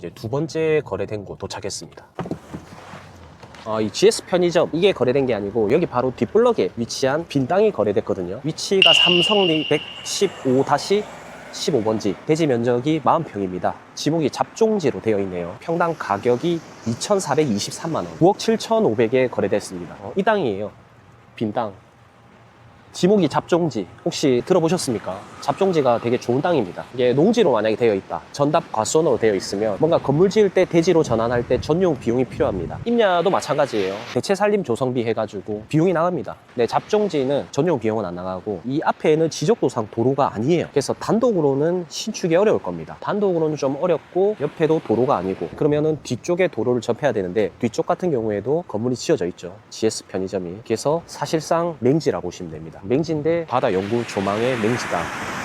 이제 두 번째 거래된 곳 도착했습니다. 어, 이 GS 편의점 이게 거래된 게 아니고 여기 바로 뒷블럭에 위치한 빈 땅이 거래됐거든요. 위치가 삼성리 115-15번지 대지 면적이 40평입니다. 지목이 잡종지로 되어 있네요. 평당 가격이 2,423만 원, 9억 7,500에 거래됐습니다. 어, 이 땅이에요. 빈 땅. 지목이 잡종지 혹시 들어보셨습니까? 잡종지가 되게 좋은 땅입니다. 이게 농지로 만약에 되어 있다. 전답 과수원으로 되어 있으면 뭔가 건물 지을 때 대지로 전환할 때 전용 비용이 필요합니다. 임야도 마찬가지예요. 대체 살림 조성비 해가지고 비용이 나갑니다. 네, 잡종지는 전용 비용은 안 나가고 이 앞에는 지적도상 도로가 아니에요. 그래서 단독으로는 신축이 어려울 겁니다. 단독으로는 좀 어렵고 옆에도 도로가 아니고 그러면은 뒤쪽에 도로를 접해야 되는데 뒤쪽 같은 경우에도 건물이 지어져 있죠. GS 편의점이. 그래서 사실상 맹지라고 보시면 됩니다. 맹지인데 바다 연구 조망의 맹지다.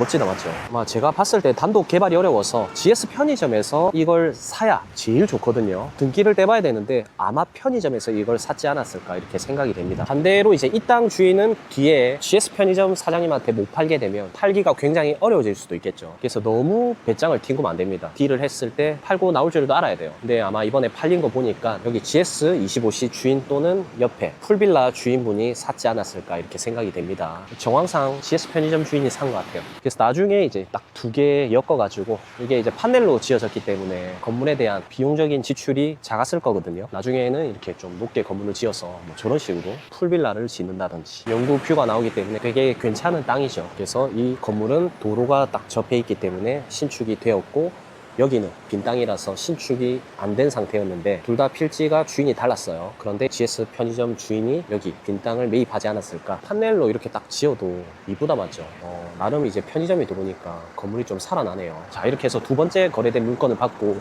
멋지다 맞죠? 아마 제가 봤을 때 단독 개발이 어려워서 GS 편의점에서 이걸 사야 제일 좋거든요. 등기를 떼봐야 되는데 아마 편의점에서 이걸 샀지 않았을까 이렇게 생각이 됩니다. 반대로 이제 이 땅 주인은 뒤에 GS 편의점 사장님한테 못 팔게 되면 팔기가 굉장히 어려워질 수도 있겠죠. 그래서 너무 배짱을 튕기면 안 됩니다. 딜을 했을 때 팔고 나올 줄도 알아야 돼요. 근데 아마 이번에 팔린 거 보니까 여기 GS 25C 주인 또는 옆에 풀빌라 주인분이 샀지 않았을까 이렇게 생각이 됩니다. 정황상 GS 편의점 주인이 산 것 같아요. 그래서 나중에 이제 딱 두 개 엮어가지고 이게 이제 판넬로 지어졌기 때문에 건물에 대한 비용적인 지출이 작았을 거거든요. 나중에는 이렇게 좀 높게 건물을 지어서 뭐 저런 식으로 풀빌라를 짓는다든지 영구 뷰가 나오기 때문에 되게 괜찮은 땅이죠. 그래서 이 건물은 도로가 딱 접해 있기 때문에 신축이 되었고 여기는 빈 땅이라서 신축이 안 된 상태였는데 둘 다 필지가 주인이 달랐어요. 그런데 GS 편의점 주인이 여기 빈 땅을 매입하지 않았을까? 판넬로 이렇게 딱 지어도 맞죠? 어, 나름 이제 편의점이 들어오니까 건물이 좀 살아나네요. 자 이렇게 해서 두 번째 거래된 물건을 받고